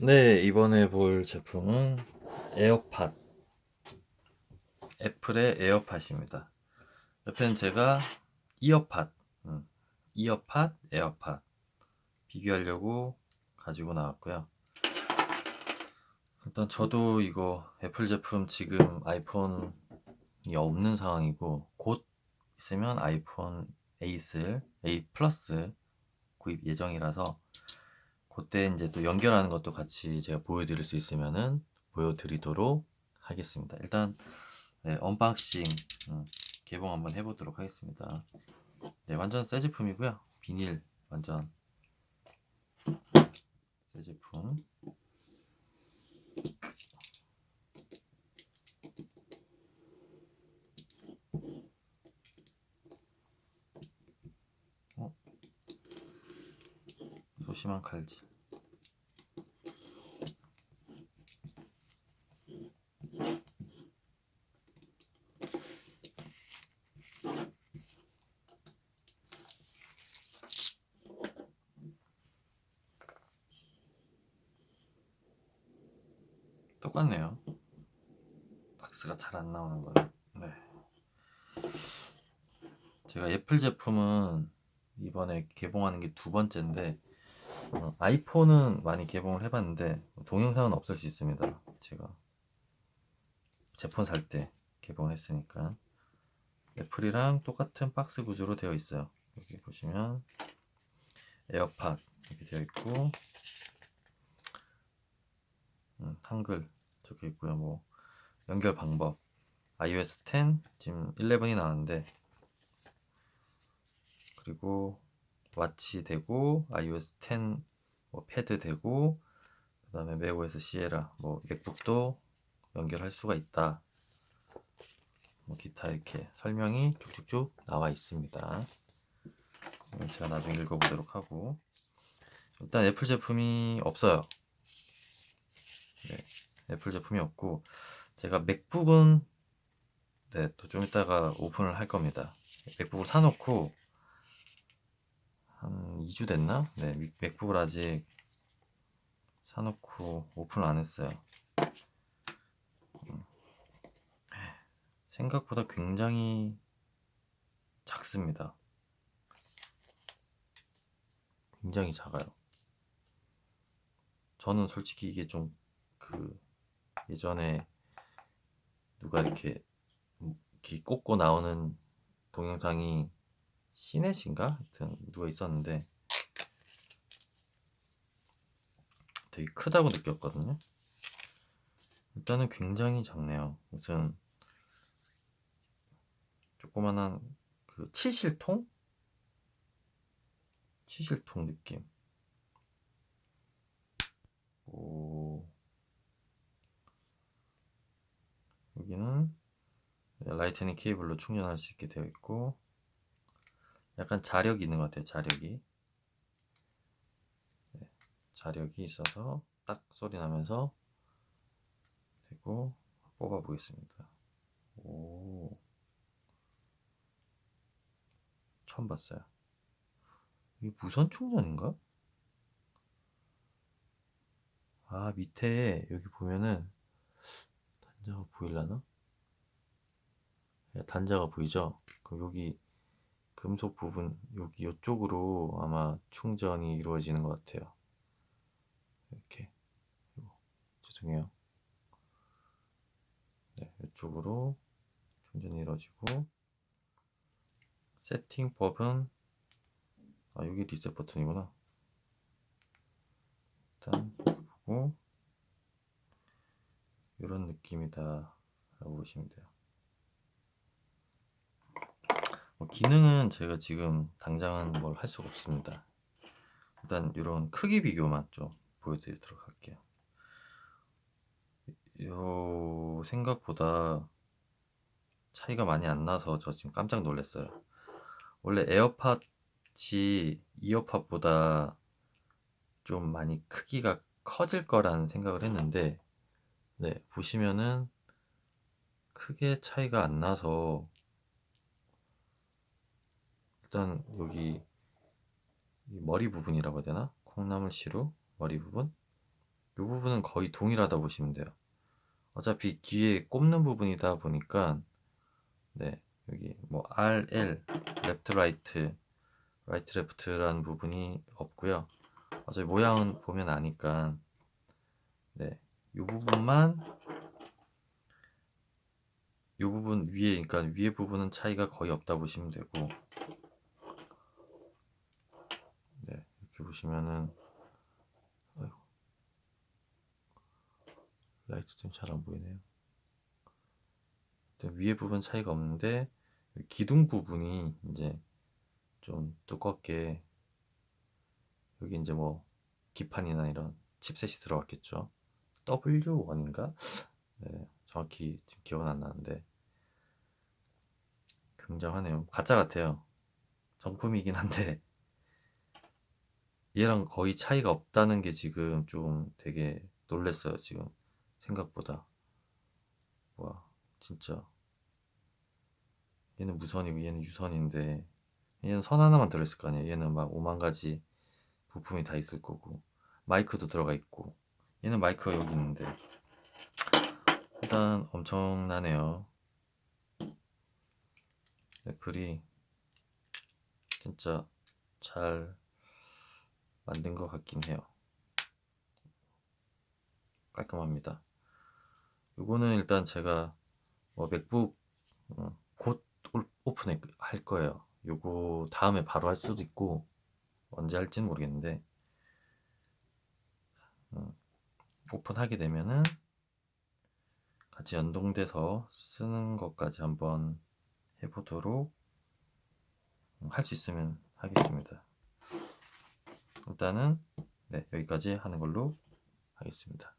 네, 이번에 볼 제품은 에어팟. 애플의 에어팟입니다. 옆에는 제가 이어팟, 음, 이어팟, 에어팟 비교하려고 가지고 나왔고요. 일단 저도 이거 애플 제품 지금 아이폰이 없는 상황이고 곧 있으면 아이폰 에이슬, A 플러스 구입 예정이라서 그때 이제 또 연결하는 것도 같이 제가 보여드릴 수 있으면은 보여드리도록 하겠습니다. 일단 네, 언박싱 음, 개봉 한번 해보도록 하겠습니다. 네, 완전 새 제품이고요. 비닐 완전 새 제품. 어? 소심한 칼질. 똑같네요. 박스가 잘 안 나오는 거는. 네. 제가 애플 제품은 이번에 개봉하는 게 두 번째인데 어, 아이폰은 많이 개봉을 해봤는데 동영상은 없을 수 있습니다. 제가 제 폰 살 때 개봉을 했으니까 애플이랑 똑같은 박스 구조로 되어 있어요. 여기 보시면 에어팟 이렇게 되어 있고 음, 한글 적혀 있고요. 뭐 연결 방법 iOS 10 지금 11이 나왔는데 그리고 와치 되고 iOS 10 뭐 패드 되고 그다음에 맥OS 시에라 뭐 맥북도 연결할 수가 있다. 뭐 기타 이렇게 설명이 쭉쭉쭉 나와 있습니다. 제가 나중에 읽어보도록 하고 일단 애플 제품이 없어요. 네, 애플 제품이 없고 제가 맥북은 네, 또 좀 이따가 오픈을 할 겁니다. 맥북을 사놓고 한 2주 됐나? 네, 맥- 맥북을 아직 사놓고 오픈을 안 했어요. 음. 생각보다 굉장히 작습니다. 굉장히 작아요. 저는 솔직히 이게 좀그 예전에 누가 이렇게 이렇게 꽂고 나오는 동영상이 시넷인가? 하여튼 누가 있었는데 되게 크다고 느꼈거든요. 일단은 굉장히 작네요. 무슨 조그만한 그 치실통? 치실통 느낌. 오. 여기는 라이트닝 케이블로 충전할 수 있게 되어 있고 약간 자력이 있는 것 같아요. 자력이 네, 자력이 있어서 딱 소리 나면서 되고 뽑아 보겠습니다. 오 처음 봤어요. 이게 무선 충전인가? 아 밑에 여기 보면은 단자가 보일라나? 네, 단자가 보이죠? 그럼 여기 금속 부분 여기 이쪽으로 아마 충전이 이루어지는 것 같아요. 이렇게 죄송해요. 네, 이쪽으로 충전이 이루어지고 세팅 법은 아 여기 리셋 버튼이구나. 일단 보고 이런 느낌이다 라고 보시면 돼요. 뭐 기능은 제가 지금 당장은 뭘 할 수가 없습니다. 일단 이런 크기 비교만 좀 보여드리도록 할게요. 요 생각보다 차이가 많이 안 나서 저 지금 깜짝 놀랐어요. 원래 에어팟이 이어팟보다 좀 많이 크기가 커질 거라는 생각을 했는데 네 보시면은 크게 차이가 안 나서 일단 여기 이 머리 부분이라고 해야 되나? 콩나물 시루 머리 부분 부분은 거의 동일하다 보시면 돼요. 어차피 귀에 꼽는 부분이다 보니까 네 여기 뭐 R, L, 라이트, 라이트, 레프트라는 부분이 없고요. 어차피 모양은 보면 아니까 네, 이 부분만 이 부분 위에 그러니까 위에 부분은 차이가 거의 없다 보시면 되고 네, 이렇게 보시면은 아이고, 라이트 좀 잘 안 보이네요. 위에 부분 차이가 없는데 기둥 부분이 이제 좀 두껍게 여기 이제 뭐 기판이나 이런 칩셋이 들어갔겠죠. W1인가? 네, 정확히 지금 기억은 안 나는데 굉장하네요. 가짜 같아요. 정품이긴 한데 얘랑 거의 차이가 없다는 게 지금 좀 되게 놀랬어요. 지금 생각보다 와 진짜 얘는 무선이고 얘는 유선인데 얘는 선 하나만 들어있을 거 아니에요. 얘는 막 오만 가지 부품이 다 있을 거고 마이크도 들어가 있고 얘는 마이크가 여기 있는데 일단 엄청나네요. 애플이 진짜 잘 만든 것 같긴 해요. 깔끔합니다. 요거는 일단 제가 뭐 맥북 어, 곧 올- 오픈할 거예요. 요거 다음에 바로 할 수도 있고 언제 할지는 모르겠는데 음, 오픈하게 되면은 같이 연동돼서 쓰는 것까지 한번 해보도록 할 수 있으면 하겠습니다. 일단은 네, 여기까지 하는 걸로 하겠습니다.